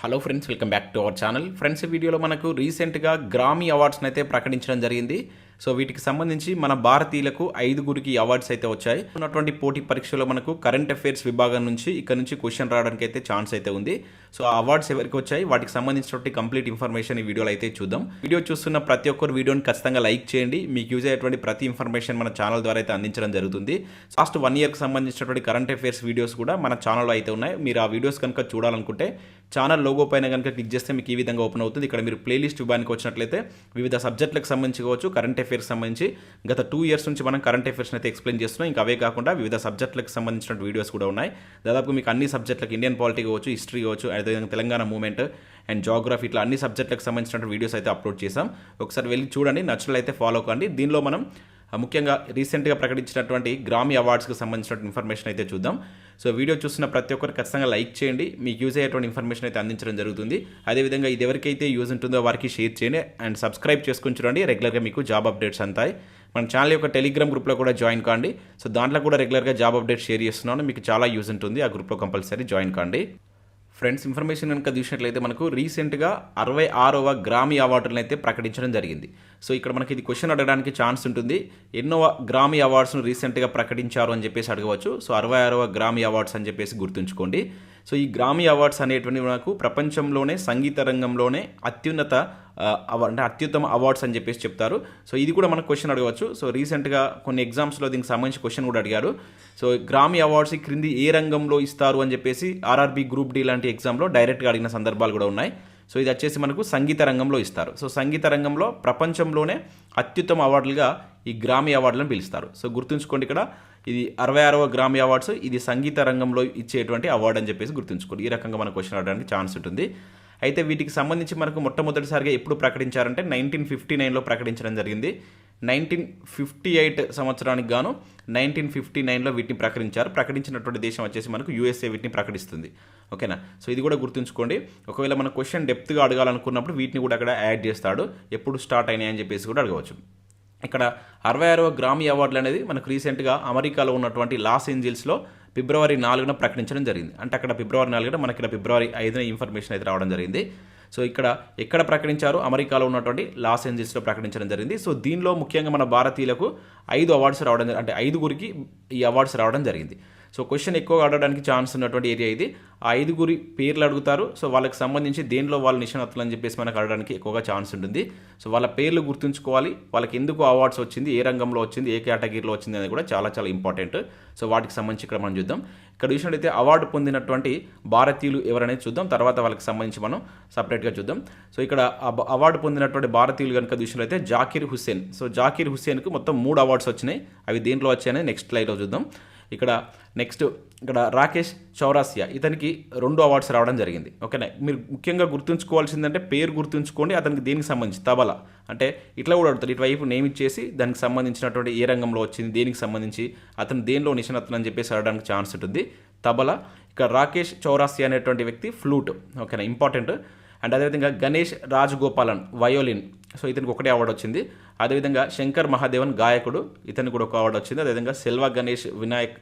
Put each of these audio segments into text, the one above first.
Hello friends welcome back to our channel friends వీడియోలో మనకు రీసెంట్గా గ్రామీ అవార్డ్స్ని అయితే ప్రకటించడం జరిగింది. సో వీటికి సంబంధించి మన భారతీయులకు ఐదుగురికి అవార్డ్స్ అయితే వచ్చాయి. ఉన్నటువంటి పోటీ పరీక్షలో మనకు కరెంట్ అఫైర్స్ విభాగం నుంచి ఇక్కడ నుంచి క్వశ్చన్ రావడానికి అయితే ఛాన్స్ అయితే ఉంది. సో ఆ అవార్డ్స్ ఎవరికి వచ్చాయి? వాటికి సంబంధించినటువంటి కంప్లీట్ ఇన్ఫర్మేషన్ ఈ వీడియోలో అయితే చూద్దాం. వీడియో చూస్తున్న ప్రతి ఒక్కరు వీడియోని ఖచ్చితంగా లైక్ చేయండి. మీకు యూజ్ అయ్యేటువంటి ప్రతి ఇన్ఫర్మేషన్ మన ఛానల్ ద్వారా అయితే అందించడం జరుగుతుంది. లాస్ట్ వన్ ఇయర్కి సంబంధించినటువంటి కరెంట్ అఫైర్స్ వీడియోస్ కూడా మన ఛానల్లో అయితే ఉన్నాయి. మీరు ఆ వీడియోస్ కనుక చూడాలనుకుంటే ఛానల్ లోగో పైన కనుక క్లిక్ చేస్తే మీకు ఈ విధంగా ఓపెన్ అవుతుంది. ఇక్కడ మీరు ప్లేలిస్ట్ విభాగానికి వచ్చినట్లయితే వివిధ సబ్జెక్టులకు సంబంధించి కావచ్చు కరెంట్ అఫైర్స్ సంబంధించి. గత టూ ఇయర్స్ నుంచి మనం కరెంట్ అఫైర్స్ అయితే ఎక్స్ప్లెయిన్ చేస్తున్నాం. ఇంకా అవే కాకుండా వివిధ సబ్జెక్టులకు సంబంధించిన వీడియోస్ కూడా ఉన్నాయి. దాదాపు మీకు అన్ని సబ్జెక్టులకు ఇండియన్ పాలిటీ కావచ్చు హిస్టరీ కావచ్చు అదేవిధంగా తెలంగాణ మూవ్మెంట్ అండ్ జాగ్రఫీ ఇట్లా అన్ని సబ్జెక్టులకు సంబంధించిన వీడియోస్ అయితే అప్లోడ్ చేసాం ఒకసారి వెళ్ళి చూడండి నచ్చినట్లయితే ఫాలో కండి. దీనిలో మనం ముఖ్యంగా రీసెంట్గా ప్రకటించినటువంటి గ్రామీ అవార్డ్స్కి సంబంధించిన ఇన్ఫర్మేషన్ అయితే చూద్దాం. సో వీడియో చూస్తున్న ప్రతి ఒక్కరు ఖచ్చితంగా లైక్ చేయండి. మీకు యూజ్ అయ్యేటువంటి ఇన్ఫర్మేషన్ అయితే అందించడం జరుగుతుంది. అదేవిధంగా ఇది ఎవరికైతే యూజ్ ఉంటుందో వారికి షేర్ చేయండి అండ్ సబ్స్క్రైబ్ చేసుకుని చూడండి. రెగ్యులర్గా మీకు జాబ్ అప్డేట్స్ అంతాయి మన ఛానల్ యొక్క టెలిగ్రామ్ గ్రూప్లో కూడా జాయిన్ కాండి. సో దాంట్లో కూడా రెగ్యులర్గా జాబ్ అప్డేట్ షేర్ చేస్తున్నాను. మీకు చాలా యూజ్ ఉంటుంది. ఆ గ్రూప్లో కంపల్సరీ జాయిన్ కాండి. ఫ్రెండ్స్ ఇన్ఫర్మేషన్ కనుక చూసినట్లయితే మనకు రీసెంట్గా అరవై ఆరవ గ్రామీ అవార్డులను అయితే ప్రకటించడం జరిగింది. సో ఇక్కడ మనకి ఇది క్వశ్చన్ అడగడానికి ఛాన్స్ ఉంటుంది. ఎన్నో గ్రామీ అవార్డ్స్ను రీసెంట్గా ప్రకటించారు అని చెప్పేసి అడగవచ్చు. సో అరవై ఆరవ గ్రామీ అవార్డ్స్ అని చెప్పేసి గుర్తుంచుకోండి. సో ఈ గ్రామీ అవార్డ్స్ అనేటువంటి మనకు ప్రపంచంలోనే సంగీత రంగంలోనే అత్యున్నత అంటే అత్యుత్తమ అవార్డ్స్ అని చెప్పేసి చెప్తారు. సో ఇది కూడా మనకు క్వశ్చన్ అడగవచ్చు. సో రీసెంట్గా కొన్ని ఎగ్జామ్స్లో దీనికి సంబంధించి క్వశ్చన్ కూడా అడిగారు. సో గ్రామీ అవార్డ్స్ క్రింది ఏ రంగంలో ఇస్తారు అని చెప్పేసి ఆర్ఆర్బీ గ్రూప్ డి లాంటి ఎగ్జామ్లో డైరెక్ట్గా అడిగిన సందర్భాలు కూడా ఉన్నాయి. సో ఇది వచ్చేసి మనకు సంగీత రంగంలో ఇస్తారు. సో సంగీత రంగంలో ప్రపంచంలోనే అత్యుత్తమ అవార్డులుగా ఈ గ్రామీ అవార్డులను పిలుస్తారు. సో గుర్తుంచుకోండి ఇక్కడ ఇది అరవై ఆరవ గ్రామీ అవార్డ్స్ ఇది సంగీత రంగంలో ఇచ్చేటువంటి అవార్డు అని చెప్పేసి గుర్తుంచుకోండి. ఈ రకంగా మనకు క్వశ్చన్ అడగడానికి ఛాన్స్ ఉంటుంది. అయితే వీటికి సంబంధించి మనకు మొట్టమొదటిసారిగా ఎప్పుడు ప్రకటించారంటే నైన్టీన్ ఫిఫ్టీ నైన్లో ప్రకటించడం జరిగింది. నైన్టీన్ ఫిఫ్టీ ఎయిట్ సంవత్సరానికి గాను నైన్టీన్ ఫిఫ్టీ నైన్లో వీటిని ప్రకటించారు. ప్రకటించినటువంటి దేశం వచ్చేసి మనకు యూఎస్ఏ వీటిని ప్రకటిస్తుంది. ఓకేనా? సో ఇది కూడా గుర్తుంచుకోండి. ఒకవేళ మన క్వశ్చన్ డెప్త్గా అడగాలనుకున్నప్పుడు వీటిని కూడా అక్కడ యాడ్ చేస్తాడు. ఎప్పుడు స్టార్ట్ అయినాయి అని చెప్పేసి కూడా అడగవచ్చు. ఇక్కడ అరవై ఆరవ గ్రామీ అవార్డులు అనేది మనకు రీసెంట్గా అమెరికాలో ఉన్నటువంటి లాస్ ఏంజిల్స్లో ఫిబ్రవరి నాలుగున ప్రకటించడం జరిగింది. అంటే అక్కడ ఫిబ్రవరి నాలుగున మనకి ఇక్కడ ఫిబ్రవరి ఐదున ఇన్ఫర్మేషన్ అయితే రావడం జరిగింది. సో ఇక్కడ ఎక్కడ ప్రకటించారు? అమెరికాలో ఉన్నటువంటి లాస్ ఏంజిల్స్లో ప్రకటించడం జరిగింది. సో దీనిలో ముఖ్యంగా మన భారతీయులకు ఐదు అవార్డ్స్ రావడం అంటే ఐదుగురికి ఈ అవార్డ్స్ రావడం జరిగింది. సో క్వశ్చన్ ఎక్కువగా అడగడానికి ఛాన్స్ ఉన్నటువంటి ఏరియా ఇది. ఆ ఐదుగురి పేర్లు అడుగుతారు. సో వాళ్ళకి సంబంధించి దేనిలో వాళ్ళు నిష్ణాతులు అని చెప్పేసి మనకు అడగడానికి ఎక్కువగా ఛాన్స్ ఉంటుంది. సో వాళ్ళ పేర్లు గుర్తుంచుకోవాలి. వాళ్ళకి ఎందుకు అవార్డ్స్ వచ్చింది ఏ రంగంలో వచ్చింది ఏ కేటగిరీలో వచ్చింది అనేది కూడా చాలా చాలా ఇంపార్టెంట్. సో వాటికి సంబంధించి ఇక్కడ మనం చూద్దాం. ఇక్కడ చూసినట్లయితే అవార్డు పొందినటువంటి భారతీయులు ఎవరనేది చూద్దాం. తర్వాత వాళ్ళకి సంబంధించి మనం సపరేట్గా చూద్దాం. సో ఇక్కడ అవార్డు పొందినటువంటి భారతీయులు కనుక చూసినట్లయితే జాకీర్ హుస్సేన్. సో జాకీర్ హుస్సేన్కు మొత్తం మూడు అవార్డ్స్ వచ్చినాయి. అవి దేంట్లో వచ్చాయని నెక్స్ట్ లైవ్లో చూద్దాం. ఇక్కడ నెక్స్ట్ ఇక్కడ రాకేష్ చౌరాసియా. ఇతనికి రెండు అవార్డ్స్ రావడం జరిగింది. ఓకేనా? మీరు ముఖ్యంగా గుర్తుంచుకోవాల్సిందంటే పేరు గుర్తుంచుకోండి అతనికి దేనికి సంబంధించి? తబలా. అంటే ఇట్లా కూడా అడుగుతారు ఇటువైపు నేమ్ ఇచ్చేసి దానికి సంబంధించినటువంటి ఏ రంగంలో వచ్చింది దేనికి సంబంధించి అతను దేనిలో నిష్ణాతులు అని చెప్పేసి అడగడానికి ఛాన్స్ ఉంటుంది. తబలా. ఇక్కడ రాకేష్ చౌరాసియా అనేటువంటి వ్యక్తి ఫ్లూట్. ఓకేనా? ఇంపార్టెంట్. అండ్ అదేవిధంగా గణేష్ రాజగోపాలన్ వయోలిన్. సో ఇతనికి ఒకటే అవార్డు వచ్చింది. అదేవిధంగా శంకర్ మహాదేవన్ గాయకుడు ఇతనికి కూడా ఒక అవార్డు వచ్చింది. అదేవిధంగా సిల్వా గణేష్ వినాయక్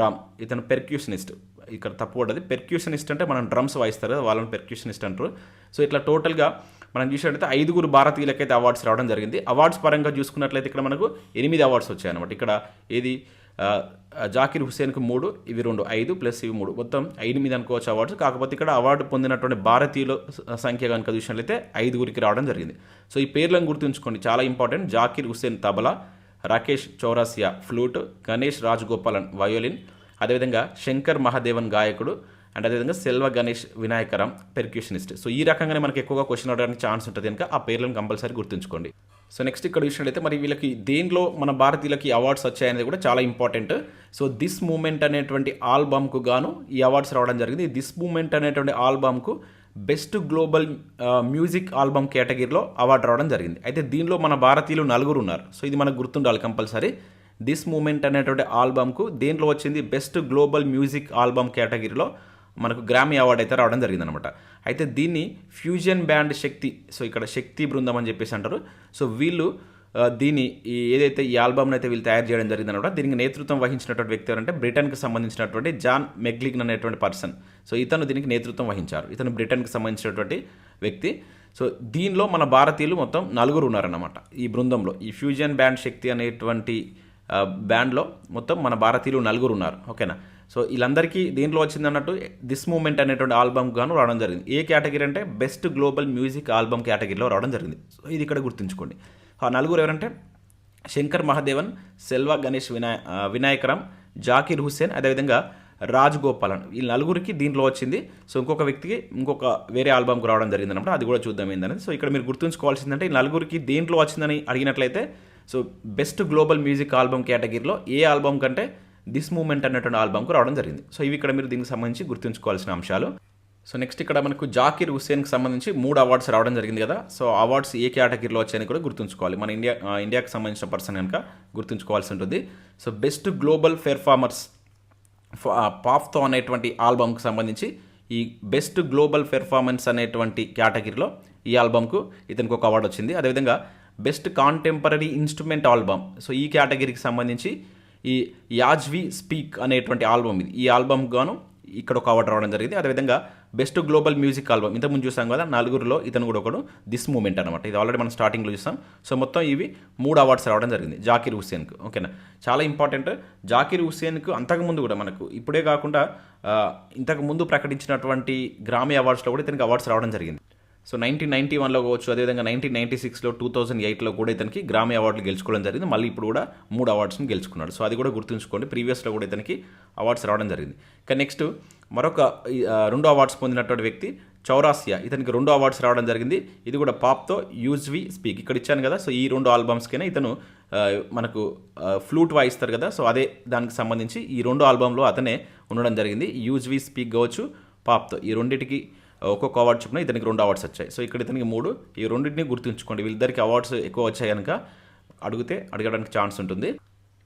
రామ్ ఇతను పెర్క్యూషనిస్ట్ ఇక్కడ తప్పు పడ్డది. పెర్క్యూషనిస్ట్ అంటే మనం డ్రమ్స్ వాయిస్తారు వాళ్ళని పెర్క్యూషనిస్ట్ అంటారు. సో ఇట్లా టోటల్గా మనం చూసినట్లయితే ఐదుగురు భారతీయులకైతే అవార్డ్స్ రావడం జరిగింది. అవార్డ్స్ పరంగా చూసుకున్నట్లయితే ఇక్కడ మనకు ఎనిమిది అవార్డ్స్ వచ్చాయి అనమాట ఇక్కడ ఏది? జాకిర్ హుస్సేన్కి మూడు ఇవి రెండు ఐదు ప్లస్ ఇవి మూడు. మొత్తం ఎనిమిది అనుకోవచ్చు అవార్డ్స్. కాకపోతే ఇక్కడ అవార్డు పొందినటువంటి భారతీయుల స- సంఖ్య కనుక చూసినట్లయితే ఐదుగురికి రావడం జరిగింది. సో ఈ పేర్లను గుర్తుంచుకోండి. చాలా important. Zakir Hussain tabla Rakesh Chaurasia flute Ganesh Rajagopalan violin అదేవిధంగా శంకర్ మహాదేవన్ గాయకుడు అండ్ అదేవిధంగా సెల్వ గణేష్ వినాయకరం పెర్క్యూషనిస్ట్ సో ఈ రకంగానే మనకి ఎక్కువగా క్వశ్చన్ అడగడానికి ఛాన్స్ ఉంటుంది కనుక ఆ పేర్లను కంపల్సరీ గుర్తుంచుకోండి. సో నెక్స్ట్ ఇక్కడ చూసినట్లయితే మరి వీళ్ళకి దేనిలో మన భారతీయులకి అవార్డ్స్ వచ్చాయనేది కూడా చాలా ఇంపార్టెంట్ సో దిస్ మూమెంట్ అనేటువంటి ఆల్బమ్కు గాను ఈ అవార్డ్స్ రావడం జరిగింది. దిస్ మూమెంట్ అనేటువంటి ఆల్బమ్కు బెస్ట్ గ్లోబల్ మ్యూజిక్ ఆల్బమ్ కేటగిరీలో అవార్డు రావడం జరిగింది. అయితే దీనిలో మన భారతీయులు నలుగురు ఉన్నారు. సో ఇది మనకు గుర్తుండాలి కంపల్సరీ. దిస్ మూమెంట్ అనేటువంటి ఆల్బమ్కు దేంట్లో వచ్చింది? బెస్ట్ గ్లోబల్ మ్యూజిక్ ఆల్బమ్ కేటగిరీలో మనకు గ్రామీ అవార్డు అయితే రావడం జరిగిందనమాట. అయితే దీన్ని ఫ్యూజన్ బ్యాండ్ శక్తి సో ఇక్కడ శక్తి బృందం అని చెప్పేసి అంటారు. సో వీళ్ళు దీన్ని దీని ఈ ఏదైతే ఈ ఆల్బమ్ను అయితే వీళ్ళు తయారు చేయడం జరిగిందనమాట దీనికి నేతృత్వం వహించినటువంటి వ్యక్తి ఎవరంటే బ్రిటన్కి సంబంధించినటువంటి జాన్ మెగ్లిగ్న్ అనేటువంటి పర్సన్. సో ఇతను దీనికి నేతృత్వం వహించారు. ఇతను బ్రిటన్కి సంబంధించినటువంటి వ్యక్తి. సో దీనిలో మన భారతీయులు మొత్తం నలుగురు ఉన్నారన్నమాట ఈ బృందంలో. ఈ ఫ్యూజన్ బ్యాండ్ శక్తి అనేటువంటి బ్యాండ్లో మొత్తం మన భారతీయులు నలుగురు ఉన్నారు. ఓకేనా? సో వీళ్ళందరికీ దీంట్లో వచ్చింది అన్నట్టు దిస్ మూమెంట్ అనేటువంటి ఆల్బమ్ గాను రావడం జరిగింది. ఏ కేటగిరీ అంటే బెస్ట్ గ్లోబల్ మ్యూజిక్ ఆల్బమ్ కేటగిరీలో రావడం జరిగింది. సో ఇది ఇక్కడ గుర్తుంచుకోండి. ఆ నలుగురు ఎవరంటే శంకర్ మహాదేవన్ సెల్వా గణేష్ వినాయ వినాయకరామ్ జాకీర్ హుస్సేన్ అదేవిధంగా రాజ్ గోపాలన్. ఈ నలుగురికి దీంట్లో వచ్చింది. సో ఇంకొక వ్యక్తికి ఇంకొక వేరే ఆల్బమ్కి రావడం జరిగింది అనమాట అది కూడా చూద్దాం ఏంటనేది సో ఇక్కడ మీరు గుర్తుంచుకోవాల్సిందంటే ఈ నలుగురికి దీంట్లో వచ్చిందని అడిగినట్లయితే so best global music album కేటగిరీలో ఏ ఆల్బమ్ కంటే దిస్ మూమెంట్ అనేటువంటి ఆల్బమ్కు రావడం జరిగింది. సో ఇవి ఇక్కడ మీరు దీనికి సంబంధించి గుర్తుంచుకోవాల్సిన అంశాలు. సో నెక్స్ట్ ఇక్కడ మనకు జాకీర్ హుస్సేన్కి సంబంధించి మూడు అవార్డ్స్ రావడం జరిగింది కదా. సో అవార్డ్స్ ఏ కేటగిరీలో వచ్చాయని కూడా గుర్తుంచుకోవాలి. మన ఇండియా ఇండియాకి సంబంధించిన పర్సన్ కనుక గుర్తుంచుకోవాల్సి ఉంటుంది. So best global performers Pashto అనేటువంటి ఆల్బమ్కి సంబంధించి ఈ బెస్ట్ గ్లోబల్ పెర్ఫార్మెన్స్ అనేటువంటి కేటగిరీలో ఈ ఆల్బమ్కు ఇతనికి ఒక అవార్డు వచ్చింది. అదేవిధంగా best contemporary instrument album so ఈ కేటగిరీకి సంబంధించి ఈ యాజ్వి స్పీక్ అనేటువంటి ఆల్బమ్ ఇది. ఈ ఆల్బమ్ గాను ఇక్కడ ఒక అవార్డు రావడం జరిగింది. అదేవిధంగా బెస్ట్ గ్లోబల్ మ్యూజిక్ ఆల్బమ్. ఇంతకుముందు చూసాం కదా నలుగురిలో ఇతను కూడా ఒకడు దిస్ మూమెంట్ అనమాట ఇది ఆల్రెడీ మనం స్టార్టింగ్లో చూసాం. సో మొత్తం ఇవి మూడు అవార్డ్స్ రావడం జరిగింది జాకీర్ హుస్సేన్కు. ఓకేనా? చాలా ఇంపార్టెంట్. జాకీర్ హుస్సేన్కు అంతకుముందు కూడా మనకు ఇప్పుడే కాకుండా ఇంతకుముందు ఇంతకు ముందు ప్రకటించినటువంటి గ్రామీ అవార్డ్స్లో కూడా ఇతనికి అవార్డ్స్ రావడం జరిగింది. సో నైన్టీన్ నైన్టీ వన్లో కావచ్చు అదేవిధంగా నైన్టీన్ నైన్టీ సిక్స్లో టూ థౌసండ్ ఎయిట్లో కూడా ఇతనికి గ్రామీ అవార్డులు గెలుచుకోవడం జరిగింది. మళ్ళీ ఇప్పుడు కూడా మూడు అవార్డ్స్ని గెలుచుకున్నాడు. సో అది కూడా గుర్తుంచుకోండి. ప్రీవియస్లో కూడా ఇతనికి అవార్డ్స్ రావడం జరిగింది. కానీ నెక్స్ట్ మరొక రెండు అవార్డ్స్ పొందినటువంటి వ్యక్తి చౌరాసియా. ఇతనికి రెండు అవార్డ్స్ రావడం జరిగింది. ఇది కూడా పాప్తో యూజ్వి స్పీక్. ఇక్కడ ఇచ్చాను కదా సో ఈ రెండు ఆల్బమ్స్కైనా ఇతను మనకు ఫ్లూట్ వాయిస్తారు కదా సో అదే దానికి సంబంధించి ఈ రెండు ఆల్బంలో అతనే ఉండడం జరిగింది. యూజ్వి స్పీక్ కావచ్చు పాప్తో. ఈ రెండింటికి ఒక్కొక్క అవార్డు చొప్పున ఇతనికి రెండు అవార్డ్స్ వచ్చాయి. సో ఇక్కడ ఇతనికి మూడు. ఈ రెండింటిని గుర్తుంచుకోండి. వీళ్ళిద్దరికి అవార్డ్స్ ఎక్కువ వచ్చాయి కనుక అడిగితే అడగడానికి ఛాన్స్ ఉంటుంది.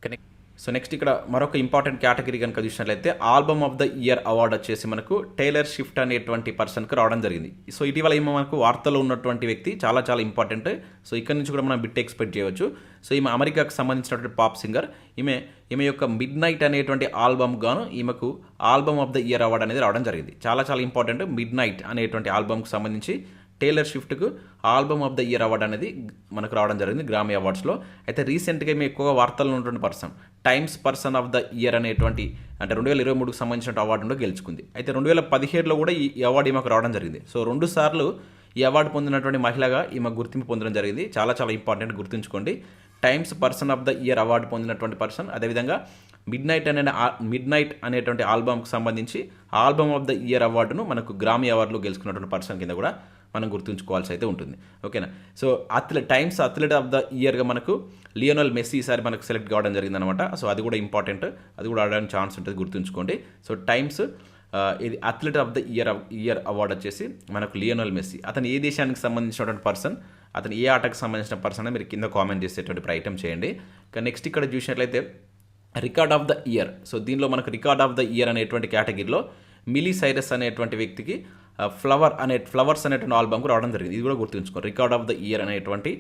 కానీ సో నెక్స్ట్ ఇక్కడ మరొక ఇంపార్టెంట్ కేటగిరీ కనుక చూసినట్లయితే album of the year award వచ్చేసి మనకు టైలర్ షిఫ్ట్ అనేటువంటి పర్సన్కి రావడం జరిగింది. సో ఇటీవల ఈమె మనకు వార్తలో ఉన్నటువంటి వ్యక్తి చాలా చాలా ఇంపార్టెంట్. సో ఇక్కడ నుంచి కూడా మనం బిట్ ఎక్స్పెక్ట్ చేయవచ్చు. సో ఈమె అమెరికాకు సంబంధించినటువంటి పాప్ సింగర్. ఈమె ఈమె యొక్క మిడ్ నైట్ అనేటువంటి ఆల్బమ్ గాను ఈమెకు album of the year award అనేది రావడం జరిగింది. చాలా చాలా ఇంపార్టెంట్ మిడ్ నైట్ అనేటువంటి ఆల్బమ్కి సంబంధించి. Taylor షిఫ్ట్కు album of the year award అనేది మనకు రావడం జరిగింది గ్రామీ అవార్డ్స్లో అయితే రీసెంట్గా మేము ఎక్కువగా వార్తల్లో ఉన్నటువంటి person Times person of the year అనేటువంటి అంటే రెండు వేల ఇరవై మూడుకు సంబంధించిన అవార్డును గెలుచుకుంది. అయితే రెండు వేల పదిహేడులో కూడా ఈ ఈ అవార్డు ఈమెకు రావడం జరిగింది. సో రెండు సార్లు ఈ అవార్డు పొందినటువంటి మహిళగా ఈమె గుర్తింపు పొందడం జరిగింది. చాలా చాలా ఇంపార్టెంట్ గుర్తుంచుకోండి. Times person of the year award పొందినటువంటి పర్సన్ అదేవిధంగా మిడ్ నైట్ అనే మిడ్ నైట్ అనేటువంటి ఆల్బమ్కి సంబంధించి ఆల్బమ్ ఆఫ్ ద ఇయర్ అవార్డును మనకు గ్రామీ అవార్డులో గెలుచుకున్నటువంటి పర్సన్ కింద కూడా మనం గుర్తుంచుకోవాల్సి అయితే ఉంటుంది. ఓకేనా? So athlete Times athlete of the ఇయర్గా మనకు లియోనల్ మెస్సీ ఈసారి మనకు సెలెక్ట్ కావడం జరిగిందనమాట సో అది కూడా ఇంపార్టెంట్. అది కూడా ఆడడానికి ఛాన్స్ ఉంటుంది గుర్తుంచుకోండి. సో టైమ్స్ ఇది athlete of the year year award వచ్చేసి మనకు లియోనల్ మెస్సీ. అతను ఏ దేశానికి సంబంధించినటువంటి పర్సన్ అతను ఏ ఆటకు సంబంధించిన పర్సన్ మీరు కింద కామెంట్ చేసేటువంటి ప్రయత్నం చేయండి. కానీ నెక్స్ట్ ఇక్కడ చూసినట్లయితే record of the year. So దీనిలో మనకు రికార్డ్ ఆఫ్ ద ఇయర్ అనేటువంటి కేటగిరీలో మిలీ సైరస్ అనేటువంటి వ్యక్తికి ఫ్లవర్ అనే ఫ్లవర్స్ అనేటువంటి ఆల్బమ్కు రావడం జరిగింది. ఇది కూడా గుర్తుంచుకో. రికార్డ్ ఆఫ్ ద ఇయర్ అనేటువంటి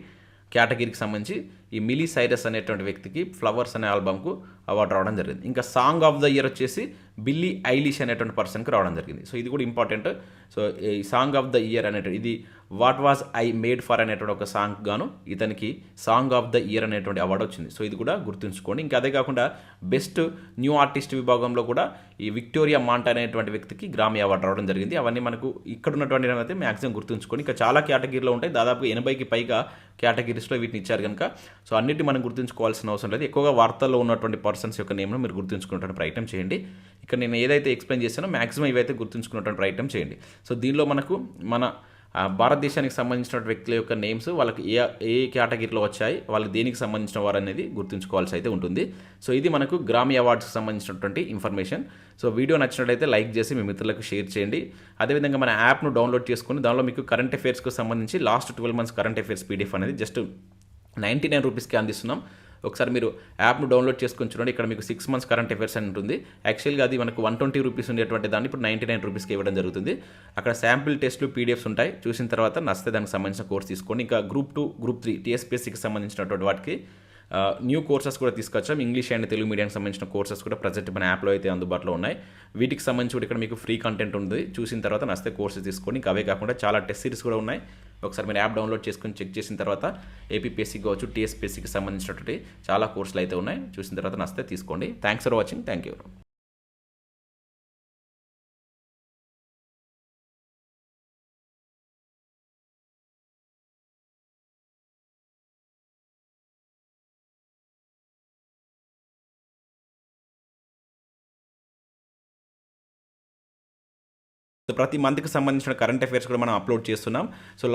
కేటగిరీకి సంబంధించి ఈ మిలీ సైరస్ అనేటువంటి వ్యక్తికి ఫ్లవర్స్ అనే ఆల్బమ్కు అవార్డు రావడం జరిగింది. ఇంకా సాంగ్ ఆఫ్ ద ఇయర్ వచ్చేసి బిల్లీ ఐలిష్ అనేటువంటి పర్సన్కి రావడం జరిగింది. సో ఇది కూడా ఇంపార్టెంట్ సో ఈ సాంగ్ ఆఫ్ ద ఇయర్ అనేటువంటి ఇది what was I made for అనేటువంటి ఒక సాంగ్ గాను ఇతనికి సాంగ్ ఆఫ్ ద ఇయర్ అనేటువంటి అవార్డు వచ్చింది. సో ఇది కూడా గుర్తుంచుకోండి. ఇంకా అదే కాకుండా బెస్ట్ న్యూ ఆర్టిస్ట్ విభాగంలో కూడా ఈ విక్టోరియా మాంట అనేటువంటి వ్యక్తికి గ్రామీ అవార్డు రావడం జరిగింది. అవన్నీ మనకు ఇక్కడ ఉన్నటువంటి అయితే మ్యాక్సిమం గుర్తుంచుకోండి. ఇంకా చాలా కేటగిరీలో ఉంటాయి. దాదాపు ఎనభైకి పైగా కేటగిరీస్లో వీటిని ఇచ్చారు కనుక సో అన్నిటి మనం గుర్తుంచుకోవాల్సిన అవసరం లేదు. ఎక్కువగా వార్తల్లో ఉన్నటువంటి పర్సన్స్ యొక్క నేమ్ను మీరు గుర్తుంచుకున్నటువంటి ప్రయత్నం చేయండి. ఇక్కడ నేను ఏదైతే ఎక్స్ప్లెయిన్ చేశానో మ్యాక్సిమం ఇవైతే గుర్తుంచుకున్నటువంటి ప్రయత్నం చేయండి. సో దీనిలో మనకు మన భారతదేశానికి సంబంధించిన వ్యక్తుల యొక్క నేమ్స్ వాళ్ళకి ఏ ఏ కేటగిరీలో వచ్చాయి వాళ్ళు దేనికి సంబంధించిన వారు అనేది గుర్తుంచుకోవాల్సి అయితే ఉంటుంది. సో ఇది మనకు గ్రామీ అవార్డ్స్కి సంబంధించినటువంటి ఇన్ఫర్మేషన్. సో వీడియో నచ్చినట్లయితే లైక్ చేసి మీ మిత్రులకు షేర్ చేయండి. అదేవిధంగా మన యాప్ను డౌన్లోడ్ చేసుకుని దానిలో మీకు కరెంట్ అఫైర్స్కి సంబంధించి last twelve months current affairs PDF అనేది జస్ట్ నైంటీ నైన్ రూపీస్కి అందిస్తున్నాం. ఒకసారి మీరు యాప్ను డౌన్లోడ్ చేసుకొని చూడండి. ఇక్కడ మీకు సిక్స్ మంత్స్ కరెంట్ అఫేర్స్ అని ఉంటుంది. యాక్చువల్గా అది మనకు వన్ ట్వంటీ రూపీస్ ఉండేటువంటి దాన్ని ఇప్పుడు నైంటీ నైన్ రూపీస్కి ఇవ్వడం జరుగుతుంది. అక్కడ శాంపిల్ టెస్ట్లు పీడిఎఫ్స్ ఉంటాయి. చూసిన తర్వాత నస్తే దానికి సంబంధించిన కోర్స్ తీసుకోండి. ఇంకా గ్రూప్ టూ గ్రూప్ త్రీ టీఎస్పీఎస్సీకి సంబంధించినటువంటి వాటికి న్యూ కోర్సెస్ కూడా తీసుకొచ్చాం. ఇంగ్లీష్ అండ్ తెలుగు మీడియానికి సంబంధించిన కోర్సెస్ కూడా ప్రజెంట్ మన యాప్లో అయితే అందుబాటులో ఉన్నాయి. వీటికి సంబంధించి కూడా ఇక్కడ మీకు ఫ్రీ కంటెంట్ ఉంది చూసిన తర్వాత నస్తే కోర్సెస్ తీసుకొని ఇంకా అవే కాకుండా చాలా టెస్ట్ సిరీస్ కూడా ఉన్నాయి. ఒకసారి మీరు యాప్ డౌన్లోడ్ చేసుకొని చెక్ చేసిన తర్వాత ఏపీపీఎస్సీ కావచ్చు టీఎస్పీఎస్సీకి సంబంధించినటువంటి చాలా కోర్సులు అయితే ఉన్నాయి. చూసిన తర్వాత నస్తే తీసుకోండి. Thanks for watching thank you ప్రతి మంత్కి సంబంధించిన కరెంట్ అఫైర్స్ కూడా మనం అప్లోడ్ చేస్తున్నాం. సో